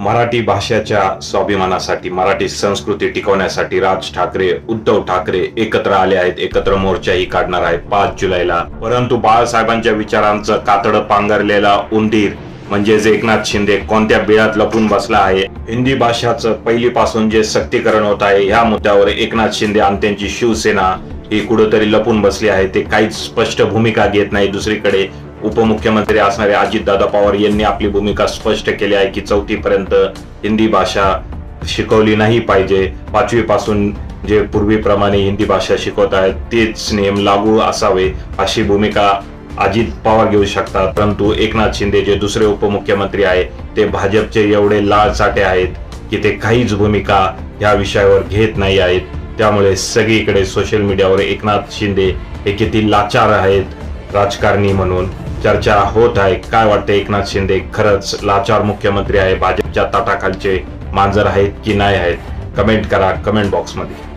मराठी भाषेच्या स्वाभिमानासाठी मराठी संस्कृती टिकवण्यासाठी राज ठाकरे उद्धव ठाकरे एकत्र आले आहेत एकत्र मोर्चाही काढणार आहेत पाच जुलैला. परंतु बाळासाहेबांच्या विचारांचं कातडं पांघरलेला उंदीर म्हणजेच एकनाथ शिंदे कोणत्या बिळात लपून बसला आहे? हिंदी भाषाचं पहिलीपासून जे सक्तीकरण होत आहे ह्या मुद्द्यावर एकनाथ शिंदे आणि त्यांची शिवसेना ही कुठंतरी लपून बसली आहे ते काहीच स्पष्ट भूमिका घेत नाही दुसरीकडे. उपमुख्यमंत्री असणारे अजितदादा पवार यांनी आपली भूमिका स्पष्ट केली आहे की चौथीपर्यंत हिंदी भाषा शिकवली नाही पाहिजे. पाचवी पासून जे पूर्वीप्रमाणे हिंदी भाषा शिकवत आहेत तेच नियम लागू असावे अशी भूमिका अजित पवार घेऊ शकतात. परंतु एकनाथ शिंदे जे दुसरे उपमुख्यमंत्री आहे ते भाजपचे एवढे लाल आहेत की ते काहीच भूमिका या विषयावर घेत नाही आहेत. त्यामुळे सगळीकडे सोशल मीडियावर एकनाथ शिंदे हे किती लाचार आहेत राजकारणी म्हणून. चर्चा होत आहे. काय वाटते एकनाथ शिंदे? खरंच लाचार मुख्यमंत्री आहे. भाजपच्या ताटाखालचे मांजर आहेत की नाही आहेत? कमेंट करा कमेंट बॉक्समध्ये